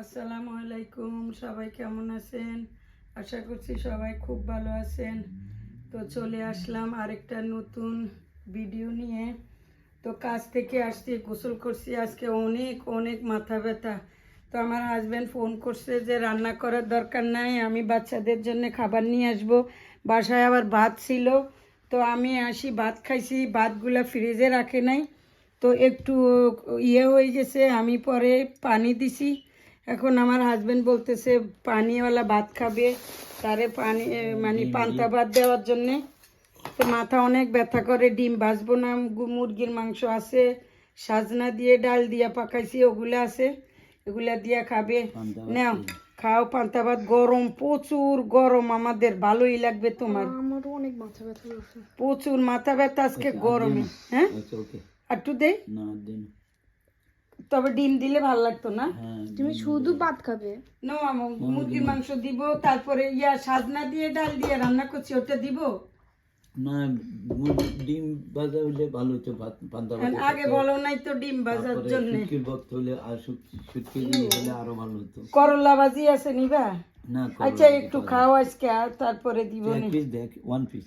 আসসালামু আলাইকুম, সবাই কেমন আছেন? আশা করছি সবাই খুব ভালো আছেন। তো চলে আসলাম আরেকটা নতুন ভিডিও নিয়ে। তো কাজ থেকে আসছি, গোসল করছি। আজকে অনেক অনেক মাথা ব্যথা। তো আমার হাজব্যান্ড ফোন করছে যে রান্না করার দরকার নাই, আমি বাচ্চাদের জন্য খাবার নিয়ে আসব। বাসায় আবার ভাত ছিল। তো আমি আসি, ভাত খাইছি, ভাতগুলা ফ্রিজে রাখে নাই। তো একটু ইয়ে হয়ে গেছে, আমি পরে পানি দিছি। এখন আমার হাজবেন্ড বলতেছে পানিওয়ালা ভাত খাবে। তারে পানি মানে পান্তা ভাত দেওয়ার জন্যে। তো মাথা অনেক ব্যথা করে ডিম ভাজবো না মুরগির মাংস আছে সাজনা দিয়ে ডাল দিয়ে পাকাইছি ওগুলো আছে এগুলা দিয়ে খাবে। নাও খাও পান্তা ভাত গরম প্রচুর গরম আমাদের ভালোই লাগবে তোমার। আমারও অনেক মাথা ব্যথা প্রচুর মাথা ব্যথা আজকে গরমে হ্যাঁ? আচ্ছা ওকে। একটু দে না তবে ডিম দিলে ভালো লাগতো না। হ্যাঁ তুমি শুধু ভাত খাবে? না আমা মুরগির মাংস দিব তারপরে ইয়া সাজনা দিয়ে ডাল দিয়ে রান্না করছি ওটা দিব। না ডিম ভাজা হইলে ভালো হতো ভাত পান্তা আগে বলো নাই তো ডিম ভাজার তারপরে জন্য। শুটকির ভক্ত হলে আর শুটকি হলে আরও ভালো হতো। করলা ভাজি আছে নিবা? না আচ্ছা একটু খাও আজকে আর তারপরে দিব এক পিস দেখ ওয়ান পিস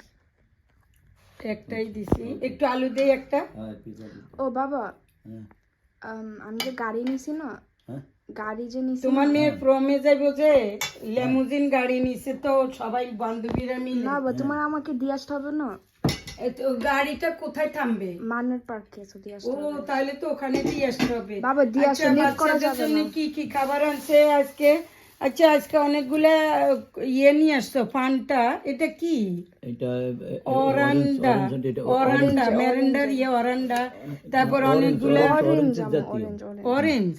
একটাই দিছি। একটু আলু দেই একটা। হ্যাঁ পিস ও বাবা। হ্যাঁ। আম, যে গাড়ি নিছি না হ্যাঁ? গাড়ি যে নিছি তোমার মেয়ে প্রমে যাইব যে লেমুজিন গাড়ি নিছে তো সবাই বান্ধবীরা মিলে। না বাবা তোমার আমাকে দিয়ে আসতে হবে না? গাড়িটা কোথায় থামবে? মানের পার্কে দিয়ে ও আসতে ও তাহলে তো ওখানে দিয়ে আসতে হবে। বাবা দিয়ে আসতে আচ্ছা, করা যাবে জন্য না। কি কি খাবার আনছে আজকে? আচ্ছা আজকে অনেকগুলা ইয়ে নিয়ে আসতো পানটা এটা কি এটা অরান্ডা অরান্ডা মেরেন্ডার ইয়ে অরান্ডা তারপর অনেকগুলা অরেঞ্জ অরেঞ্জ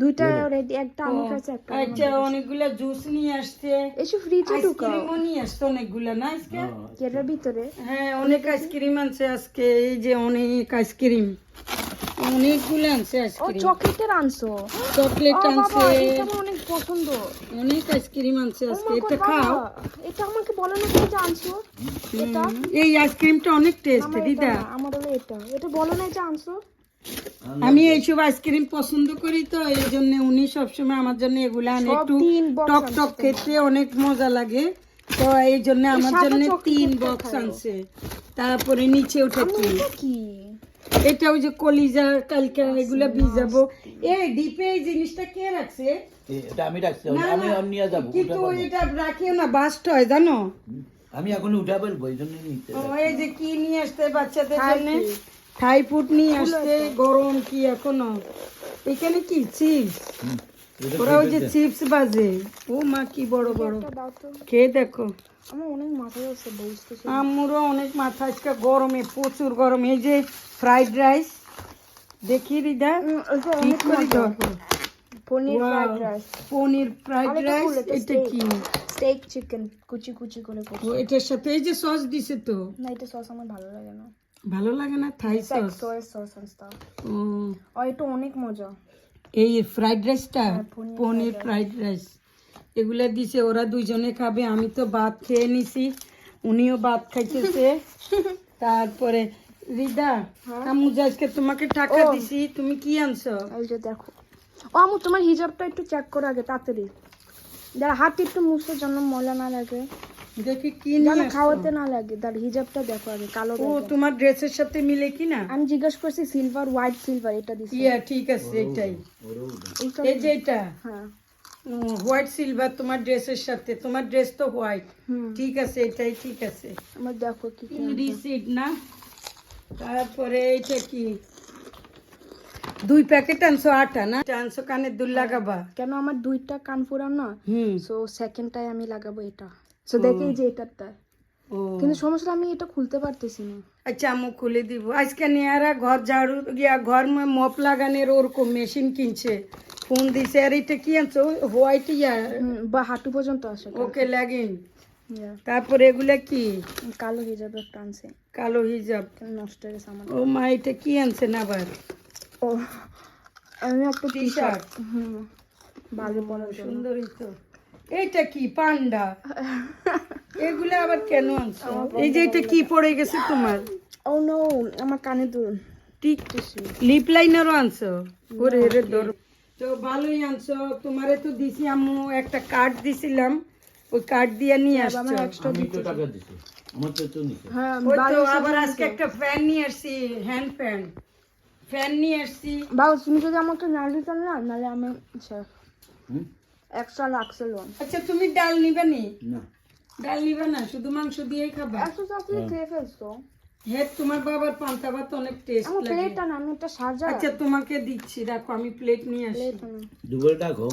দুইটা রেডি একটা আমার কাছে একটা আচ্ছা অনেকগুলা জুস নিয়ে আসছে এসো ফ্রিজে ঢুকাও আইসক্রিমও নিয়ে আসতো অনেকগুলা না আজকে এটার ভিতরে হ্যাঁ অনেক আইসক্রিম আনছে আজকে এই যে অনেক আইসক্রিম অনেকগুলো আনছে ও চকলেটের আনছো চকলেট আনছে পছন্দ? অনেক আইসক্রিম আনছে আজকে এটা খাও। এটা আমাকে বলো না তুমি আনছো এটা? এই আইসক্রিমটা অনেক টেস্ট দিদা। আমার হলো এটা। এটা বলো না আনছো আমি এইসব আইসক্রিম পছন্দ করি তো এই জন্য উনি সবসময় আমার জন্য এগুলো আনে। একটু টক টক খেতে অনেক মজা লাগে। তো এই জন্য আমার জন্য তিন বক্স আনছে। তারপরে নিচে ওঠে কি? এটা ওই যে কলিজা কালকা এগুলা ভিজাবো। এই ডিপে এই জিনিসটা কে রাখছে? এটা আমি রাখছি আমি নিয়ে যাব কিন্তু এটা রাখিও না বাস্ট হয় জানো? আমি এখন উঠা বলব এই জন্য নিতে ও, এই যে কি নিয়ে আসতে বাচ্চাদের জন্য? থাই ফুড নিয়ে আসতে গরম কি এখনও? এখানে কি চিপস? ওরা ওই যে চিপস বাজে। ও মা কি বড় বড়। খেয়ে দেখো। আমার অনেক মাথা আমুরও অনেক মাথা আজকে গরমে প্রচুর গরম। এই যে ফ্রাইড রাইস দেখি রিদা ঠিক করে দাও। Paneer. Fried rice. Paneer fried rice এটা কি? স্টেক চিকেন কুচি কুচি করে ও এটার সাথে এই যে সস দিছে তো? না এটা সস আমার ভালো লাগে না। ভালো লাগে না? Thai sauce soya sauce and stuff ও। এটা অনেক মজা। এই ফ্রাইড রাইসটা? হ্যাঁ, পনির পনির ফ্রাইড রাইস। এগুলা দিছে ওরা দুইজনে খাবে আমি তো ভাত খেয়ে নিছি। উনিও ভাত খাইতেছে। তারপরে রিদা হ্যাঁ? আমু আজকে তোমাকে টাকা দিছি তুমি কি আনছো? এই যে দেখো। ও আমু তোমার হিজাবটা একটু চেক করো আগে তাড়াতাড়ি। দাঁড়া হাত একটু মুছতে জন্য ময়লা না লাগে। দেখি কি নিয়ে খাওয়াতে না লাগে। দাঁড় হিজাবটা দেখো আগে কালো ও তোমার ড্রেসের সাথে মিলে কি না? আমি জিজ্ঞেস করছি সিলভার হোয়াইট সিলভার এটা দিছি। ইয়া ঠিক আছে এটাই এই যে এটা? হ্যাঁ। হোয়াইট সিলভার তোমার ড্রেসের সাথে। তোমার ড্রেস তো হোয়াইট হুম। ঠিক আছে এটাই ঠিক আছে। আমার দেখো কি কি রিসিট না? তারপরে এইটা কি? দুই প্যাকেট আনছো আটা না? আনছো কানের দুল লাগাবা। কেন আমার দুইটা কান ফুরান না? হুম। সো সেকেন্ডটাই আমি লাগাবো এটা। সো দেখে যে এটারটা। ও। কিন্তু সমস্যা আমি এটা খুলতে পারতেছি না। আচ্ছা আমি খুলে দিব। আজকে নেয়ারা ঘর ঝাড়ু গিয়া ঘর মপ লাগানোর ওরকম মেশিন কিনছে। ফোন দিছে আর এটা কি আনছো? White yeah. বা হাঁটু পর্যন্ত আসে ওকে লাগিন। তারপরে এগুলা কি? কালো হিজাব একটা আনছে। কালো হিজাব। নষ্ট হয়ে গেছে আমার। ও মা এটা কি আনছেন আবার? ও আমি একটা টি টি শার্ট হুম বাজে পরার সুন্দরই তো। এইটা কি পান্ডা? এগুলা আবার কেন আনছো? এই যে এটা কি পড়ে গেছে তোমার? ও নো আমার কানে দুল ঠিক লিপ লাইনারও আনছো? ওরে রে ধর তো ভালোই আনছো। তোমারে তো দিছি আম্মু একটা কার্ড দিছিলাম। ওই কার্ড দিয়ে নিয়ে আসছো। এক্সট্রা আমি তো টাকা দিছি। আমার তো তো নিছে হ্যাঁ ওই তো বাড়ির আবার আজকে একটা ফ্যান নিয়ে আসছি হ্যান্ড ফ্যান ফ্যান নিয়ে আসছি। বাবু তুমি যদি আমাকে না না নাহলে আমি লাগছে লোন। আচ্ছা তুমি ডাল নিবে নি? না। ডাল নিবে না শুধু মাংস দিয়েই খাবা? একশো চাকরি খেয়ে ফেলছো? হ্যাঁ তোমার বাবার পান্তা ভাত অনেক টেস্ট আমার লাগে। প্লেটটা না আমি একটা সাজা। আচ্ছা তোমাকে দিচ্ছি রাখো আমি প্লেট নিয়ে আসি। দুপুরে ডাকো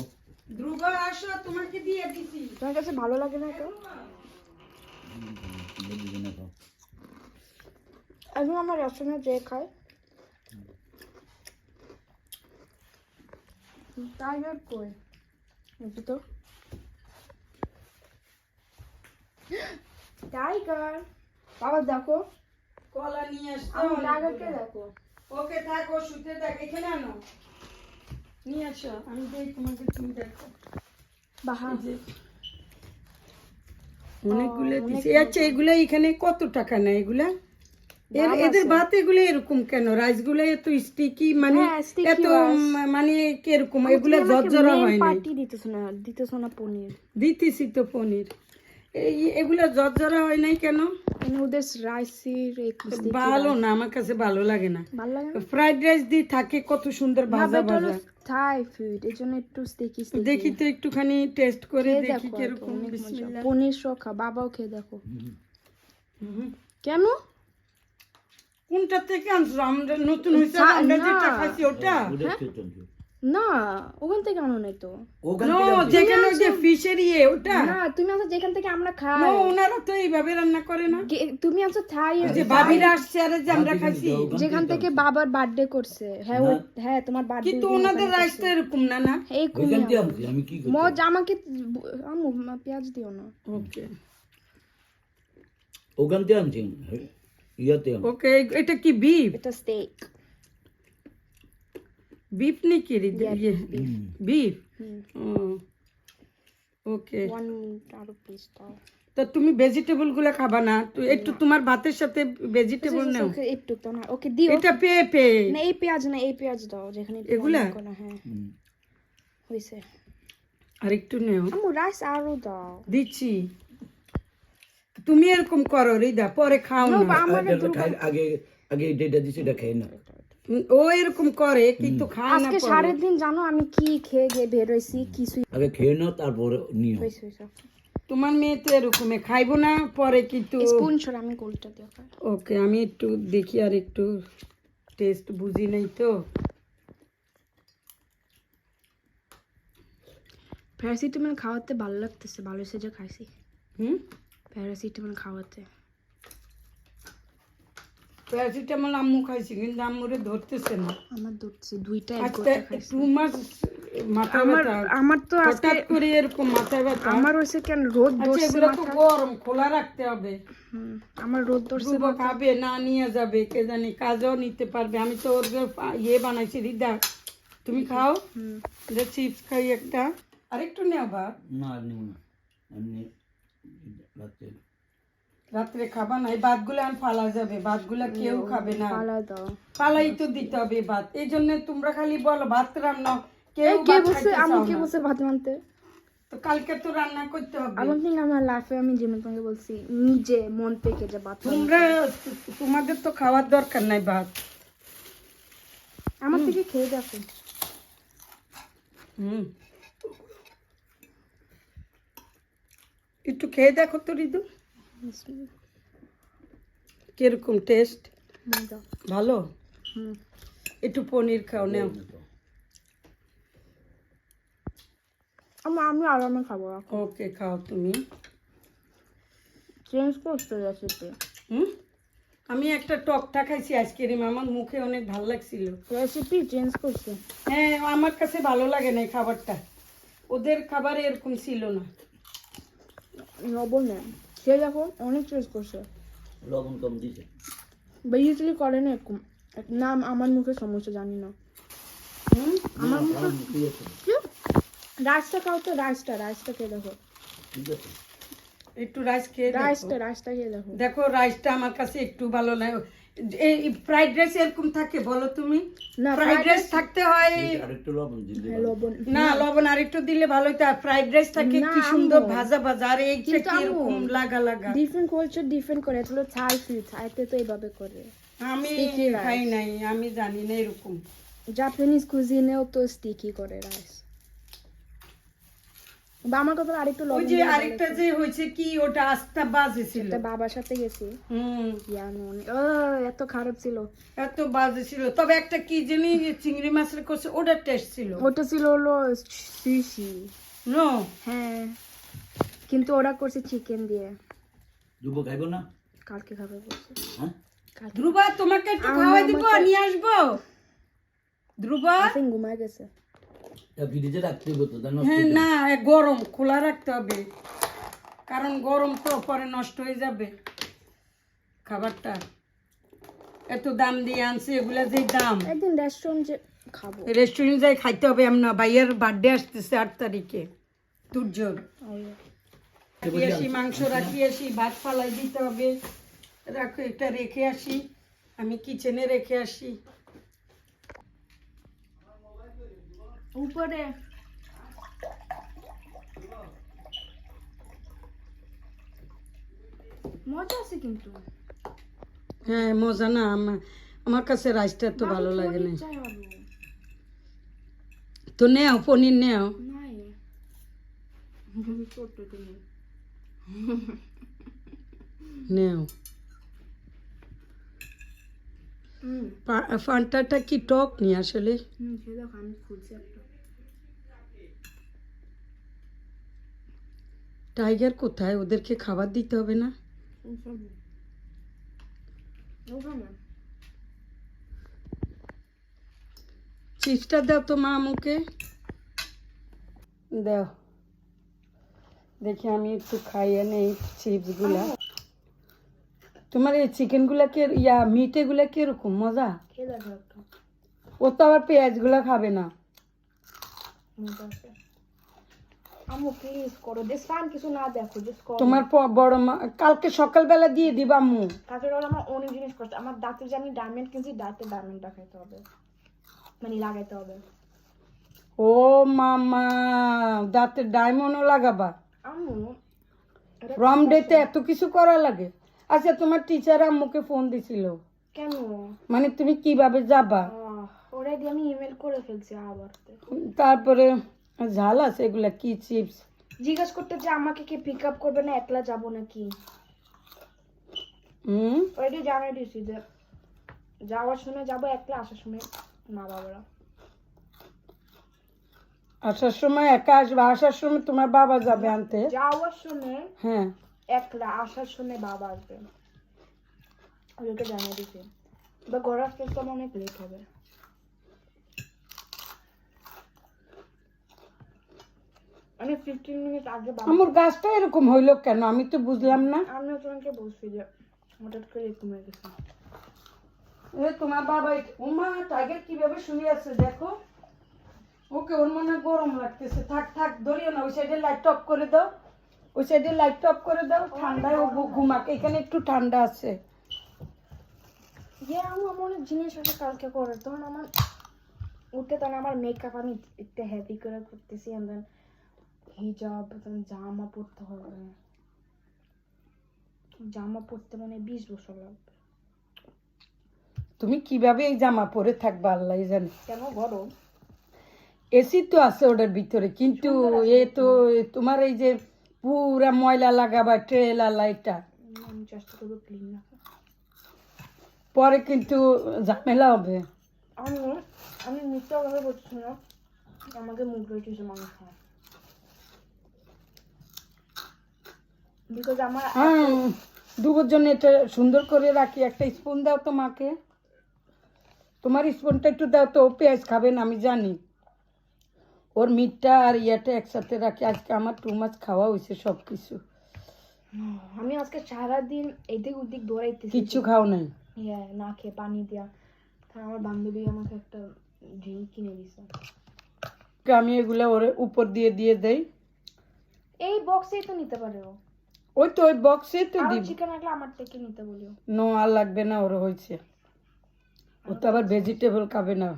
ধ্রুব আসো তোমাকে দিয়ে দিছি। তোমার কাছে ভালো লাগে না তো? এখন আমার রেস্টুরেন্টে যে খায় টাইগার কই? দেখি তো। টাইগার বাবা দেখো। কলা নিয়ে আসতে আমার টাইগারকে দেখো। ওকে থাকো শুতে দেখ এখানে আনো। নিয়ে আসো আমি দেই তোমাকে তুমি দেখো। বাহা। অনেকগুলো দিছে আচ্ছা এগুলা এখানে কত টাকা নেয় এগুলা? এর এদের ভাত এগুলো এরকম কেন? রাইসগুলো এত স্টিকি মানে হ্যাঁ, এত মানে কীরকম? এগুলা জর্জরা হয় না পার্টি দিতেছ না দিতেছ না পনির। দিতেছি তো পনির। এগুলা জর্জরা হয় নাই কেন? ওদের রাইসের ভালো না আমার কাছে ভালো লাগে না। ফ্রাইড রাইস দিয়ে থাকে কত সুন্দর ভাজা ভাজা। থাই ফুড এর জন্য একটু স্টিকি দেখি তো একটুখানি টেস্ট করে দেখি দেখো কীরকম বিসমিল্লাহ। পনির শখা বাবাও খেয়ে দেখো। কেন? কোনটা থেকে আনছো? আমরা নতুন হয়েছে আমরা যেটা খাচ্ছি ওটা? খেতে হবে। না ওখান থেকে আনো নাই তো। যেখানে যে ফিশের ইয়ে ওটা? না তুমি আছো যেখান থেকে আমরা নো খাই ওনারা তো এইভাবে রান্না করে না। তুমি আছো থাই যে ভাবিরা আসছে আর যে আমরা ওখান যেখান থেকে বাবার বার্থডে করছে। হ্যাঁ হ্যাঁ তোমার বার্থডে কিন্তু ওনাদের রাইস তো এরকম না না? এই থেকে আমি কি মজ আমাকে আমু পেঁয়াজ দিও না। ওকে ওখান থেকে আনছি ইয়াতে ওকে এটা কি বিফ এটা স্টেক বিফ নাকি রে? ইয়ে বিফ ওকে। তো তুমি ভেজিটেবলগুলো খাবা না। একটু তোমার ভাতের সাথে ভেজিটেবল নাও। ওকে একটু তো না। ওকে দিও। এটা পেঁপে। না এই পেঁয়াজ না এই পেঁয়াজ দাও যেখানে একটু এগুলা? হ্যাঁ। হইছে। আর একটু নেও। আমু রাইস আরও দাও। দিচ্ছি। তুমি এরকম করো রিদা পরে খাও না। আগে আগে যেটা দিছি এটা খাই না ও এরকম করে কিন্তু খায় না আজকে। সারের দিন জানো আমি কি খেয়ে গিয়ে বেরোইছি কিছুই আগে খেয়ে নাও তারপরে নিও। তোমার মেয়ে তো এরকম খাইবো না পরে কিন্তু স্পুন ছড়া আমি গোলটা দিয়ে খাই ওকে আমি একটু দেখি আর একটু টেস্ট বুঝি নাই তো। প্যারাসিটামল খাওয়াতে ভালো লাগতেছে ভালো যে খাইছি। হুম? প্যারাসিটামল খাওয়াতে। প্যারাসিটামল আম্মু খাইছি কিন্তু আম্মুরে ধরতেছে না। আমার ধরছে দুইটা এক গোটা খাইছি। টু মাস মাথা ব্যথা। আমার তো আজকে করে এরকম মাথা ব্যথা। আমার হয়েছে কেন রোদ আচ্ছা ধরছে মাথা? গরম খোলা রাখতে হবে। আমার রোদ ধরছে খাবে না নিয়ে যাবে কে জানি কাজও নিতে পারবে। আমি তো ওর ইয়ে বানাইছি রিদা তুমি খাও। যে চিপস খাই একটা। আরেকটু নেও বা না আর নিও না। এমনি রাত্রে রাত্রে খাবা না এই ভাতগুলো আর ফালা যাবে ভাতগুলা কেউ খাবে না। দাও। ফালাই তো দিতে হবে ভাত। এই জন্য তোমরা খালি বলো ভাত রান্না কেউ কে বসে আমি কে বসে ভাত মানতে তো কালকে তো রান্না করতে হবে। আমার দিন আমার লাইফে আমি যেমন তোমাকে বলছি নিজে মন থেকে যে ভাত তোমরা তোমাদের তো খাওয়ার দরকার নাই ভাত। আমার থেকে খেয়ে দেখো। হুম। একটু খেয়ে দেখো তো রিদু কীরকম টেস্ট ভালো? হুম একটু পনির খাও নেও। আমি আরামে খাব ওকে খাও তুমি। চেঞ্জ করতে রেসিপি হুম? আমি একটা টকটা খাইছি আইসক্রিম আমার মুখে অনেক ভালো লাগছিল। রেসিপি চেঞ্জ করছে। হ্যাঁ আমার কাছে ভালো লাগে না খাবারটা। ওদের খাবার এরকম ছিল না। লবণ নেন। সে দেখো অনেক চয়েস করছে। লবণ কম দিছে বেজিটালি করে না এরকম নাম আমার মুখে সমস্যা জানি না। হুম? আমার মুখে রাইসটা খাও তো রাইসটা রাইসটা খেয়ে দেখো। ঠিক আছে। একটু রাইস খেয়ে রাইসটা রাইসটা খেয়ে দেখো। দেখো রাইসটা আমার কাছে একটু ভালো লাগে। এই ফ্রাইড রাইস এরকম থাকে বলো তুমি? না ফ্রাইড রাইস থাকতে হয়। লবণ হ্যাঁ, লবণ। না লবণ আরেকটু দিলে ভালো হতো ফ্রাইড রাইস থাকে কি সুন্দর ভাজা ভাজা। আর কিন্তু কি এরকম লাগা লাগা। ডিফারেন্ট কালচার ডিফারেন্ট করে। থাই ফুড থাইতে তো এইভাবে করে। আমি খাই নাই আমি জানি না এরকম। জাপানিজ কুজিনেও তো স্টিকি করে রাইস বা আমার কথা আরেকটু ওই যে আরেকটা যে হয়েছে কি ওটা আস্তা বাজে ছিল। বাবার সাথে গেছি। হুম। ও এত খারাপ ছিল। এত বাজে ছিল। তবে একটা কি জানি চিংড়ি মাছের করছে ওটা টেস্ট ছিল। ওটা ছিল হলো সুশি নো হ্যাঁ। কিন্তু ওরা করছে চিকেন দিয়ে। দুবো খাইবো না? কালকে খাবে বলছে। হ্যাঁ? ধ্রুবা তোমাকে একটু খাওয়াই দিব নিয়ে আসব। ধ্রুবা? ঘুমায় গেছে। ফ্রিজে রাখতে হইব তো হ্যাঁ না গরম খোলা রাখতে হবে। কারণ গরম তো পরে নষ্ট হয়ে যাবে খাবারটা। এত দাম দিয়ে আনছে এগুলা যে দাম। একদিন রেস্টুরেন্ট খাব। রেস্টুরেন্ট যাই খাইতে হবে এমন ভাইয়ের বার্থডে আসতেছে আট তারিখে রাখি আসি মাংস রাখি আসি ভাত ফালাই দিতে হবে। রাখো এটা রেখে আসি আমি কিচেনে রেখে আসি। উপরে। মজা আছে কিন্তু। হ্যাঁ মজা না আমার কাছে রাইসটা তো ভালো লাগে না। তো নেও পনির নেও। নেও। ফান্টাটা কি টক নি আসলে? হুম আমি খুঁজছি একটা। টাইগার কোথায়? ওদেরকে খাবার দিতে হবে না? চিপসটা দাও তো মা মুখে দাও। দেখি আমি একটু খাইয়ে নেই চিপসগুলা তোমার এই চিকেনগুলা কে ইয়া মিটে গুলা কীরকম? মজা? ও তো আবার পেঁয়াজগুলা খাবে না। আম্মু প্লিজ করো। দেশ ফান কিছু না দেখো জাস্ট করো। তোমার প- বড় মা কালকে সকালবেলা দিয়ে দিবা আম্মু। তাছাড়া হলো আমার অনেক জিনিস করছে। আমার দাঁতে যে আমি ডায়মন্ড কিনছি দাঁতে ডায়মন্ডটা খাইতে হবে। মানে লাগাইতে হবে। ও মামা দাঁতে ডায়মন্ডও লাগাবা। আম্মু এটা রম ডেতে এত কিছু করা লাগে? আচ্ছা তোমার টিচার আম্মুকে ফোন দিছিল। কেন? মানে তুমি কীভাবে যাবা? অলরেডি আমি ইমেল করে ফেলছি আবার। তারপরে ঝাল আছে এগুলা কি চিপস? জিজ্ঞাসা করতে যে আমাকে কি পিক আপ করবে না একলা যাব নাকি? হুম? অলরেডি জানিয়ে দিয়েছি যে যাওয়ার সময় যাব একলা আসার সময় মা বাবারা। আসার সময় একা আসবে আসার সময় তোমার বাবা যাবে আনতে? যাওয়ার সময় হ্যাঁ। একলা আসার সময় বাবা আসবে। ওদেরকে জানিয়ে দিয়েছি। বা ঘরে আসতে আমার অনেক লেট হবে। আমি ফিফটিন মিনিট আগে আমার গাছটা এরকম হইল কেন? আমি তো বুঝলাম না। আমি তোমাকে বলছি যে হঠাৎ করে কমে গেছে। এ তোমার বাবা উমা টাইগার কীভাবে শুয়ে আছে দেখো। ওকে ওর মনে গরম লাগতেছে। থাক থাক ধরিও না ওই সাইডে লাইট অফ করে দাও। ওই সাইডে লাইট অফ করে দাও। ঠান্ডায় ও ঘুমাক। এখানে একটু ঠান্ডা আছে। ইয়ে আমার আমার অনেক জিনিস আছে কালকে করে। তখন আমার উঠতে তখন আমার মেকআপ আমি একটু হেভি করে করতেছি and then হিজাব জামা পরতে হবে। জামা পরতে মানে বিশ বছর লাগবে। তুমি কীভাবে এই জামা পরে থাকবা আল্লাহ জানে। কেন গরম? এসি তো আছে ওটার ভিতরে কিন্তু এ তো তোমার এই যে পুরা ময়লা লাগাবা ট্রেলা রাখা পরে কিন্তু ঝামেলা হবে। আমি আমি মিথ্যাভাবে বলছি না। আমাকে মুখ রয়েছে মানুষ বিকজ আমার হ্যাঁ দুবোর জন্য এটা সুন্দর করে রাখি। একটা স্পুন দাও তো মাকে তোমার স্পুনটা একটু দাও তো ও পেঁয়াজ খাবে না আমি জানি। ওর মিটটা আর ইয়েটা একসাথে রাখি। আজকে আমার টু মাছ খাওয়া হয়েছে সব কিছু আমি আজকে সারাদিন এদিক ওদিক দৌড়াইতেছি। কিচ্ছু খাও নাই? হ্যাঁ না খেয়ে পানি দেওয়া তার আমার বান্ধবী আমাকে একটা ড্রিঙ্ক কিনে দিছে। আমি এগুলা ওর উপর দিয়ে দিয়ে দেই। এই বক্সেই তো নিতে পারে ও। ওই তো ওই বক্সে তো দিব। চিকেন রাখলে আমার থেকে নিতে বলিও। নো আর লাগবে না ওর হয়েছে। ও তো আবার ভেজিটেবল খাবে না।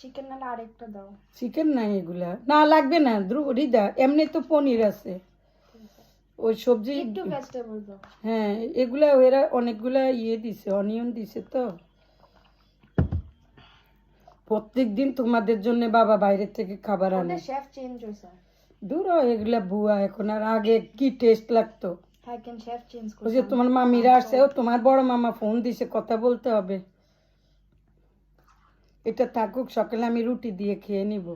চিকেন নাহলে আরেকটা দাও। চিকেন নাই এগুলা। না লাগবে না ধ্রুব রিদা এমনি তো পনির আছে। ওই সবজি একটু ভেজিটেবল দাও। হ্যাঁ এগুলা ওরা অনেকগুলা ইয়ে দিছে অনিয়ন দিছে তো। প্রত্যেক দিন তোমাদের জন্য বাবা বাইরে থেকে খাবার আনে। শেফ চেঞ্জ হয়েছে। দূর হ, এগুলা বুয়া এখন আর আগে কি টেস্ট লাগতো? হ্যাঁ কেন শেফ ওই যে তোমার মামিরা আসছে ও তোমার বড় মামা ফোন দিছে কথা বলতে হবে। এটা থাকুক সকালে আমি রুটি দিয়ে খেয়ে নিব।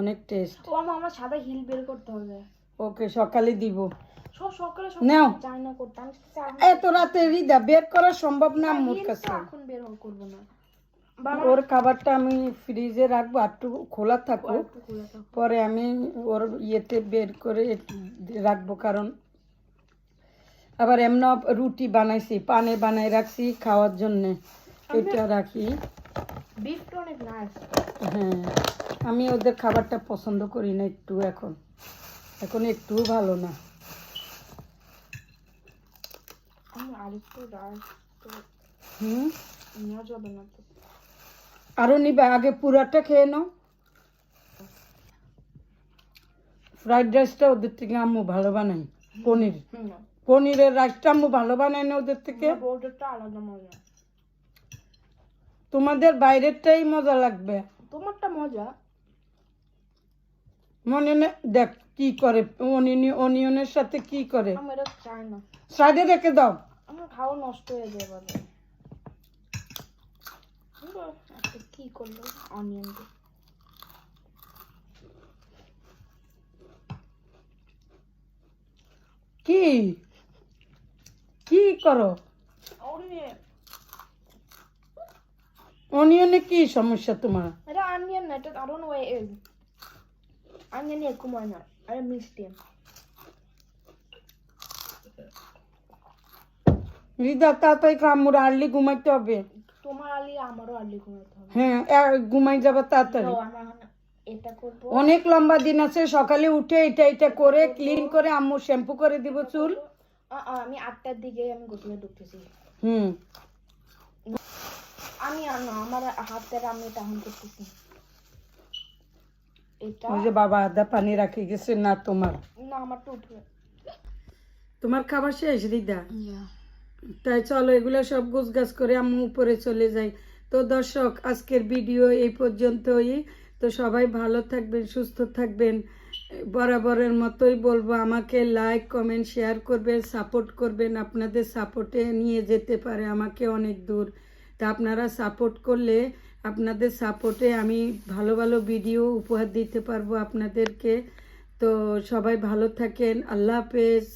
অনেক টেস্ট ও আমার সাদা হিল বের করতে হবে। ওকে সকালে দিব। সকালে নাও। জানি না এত রাতে রিদা বের করা সম্ভব না না, মোর কাছে। এখন বের করব না। ওর খাবারটা আমি ফ্রিজে রাখব একটু খোলা থাকুক। একটু খুলে দাও। পরে আমি ওর ইয়েতে বের করে রাখব কারণ আবার এমন রুটি বানাইছি পানে বানাই রাখছি খাওয়ার জন্য। এটা রাখি। হ্যাঁ আমি ওদের খাবারটা পছন্দ করি না একটু এখন। এখন একটু ভালো না। হুম? যাবে না তো। আরও নিবে আগে পুরাটা খেয়ে নাও। ফ্রাইড রাইসটা ওদের থেকে আম্মু ভালো বানাই পনির। পনিরের রাইসটা আম্মু ভালো বানায় না ওদের থেকে? তোমাদের বাইরেরটাই মজা লাগবে। তোমারটা মজা? মনে নে দেখ কি করে অনিয়ন অনিয়নের সাথে কি করে? সাইডে রেখে দাও। আমার খাওয়া নষ্ট হয়ে যায় এবারে একটা কী করল? অনিয়ন কি? কি করো? অনিয়নে কি সমস্যা তোমার? এটা অনিয়ন না এটা আরও নো এগ অনিয়ন এগ কুমার না আরে মিষ্টি। হৃদা তাড়াতাড়ি কামড় হারলি ঘুমাইতে হবে। তোমার আলি আমারও আলি ঘুমাতে হবে। হ্যাঁ ঘুমাই যাবে তাড়াতাড়ি। তো আমরা এখন এটা করব। অনেক লম্বা দিন আছে সকালে উঠে এটা এটা করে ক্লিন করে আম্মু শ্যাম্পু করে দিব চুল। আমি আটটার দিকে আমি গোসলে ঢুকতেছি। হুম। আমি আর না আমার হাতের আমি এখন করতেছি। এটা ওই যে বাবা আদা পানি রাখি গেছে না তোমার? না আমারটা উঠবে তোমার খাবার শেষ রিদা? তাই চলো, এগুলো সব গাছ করে আম্মু উপরে চলে যাই। তো দর্শক, আজকের ভিডিও এই পর্যন্তই। তো সবাই ভালো থাকবেন, সুস্থ থাকবেন। বরাবরের মতোই বলব, আমাকে লাইক কমেন্ট শেয়ার করবেন সাপোর্ট করবেন। আপনাদের সাপোর্টে নিয়ে যেতে পারে, আমাকে অনেক দূর। তা আপনারা সাপোর্ট করলে আপনাদের সাপোর্টে আমি ভালো ভালো ভিডিও উপহার দিতে পারব আপনাদেরকে। তো সবাই ভালো থাকেন, আল্লাহ হাফেজ।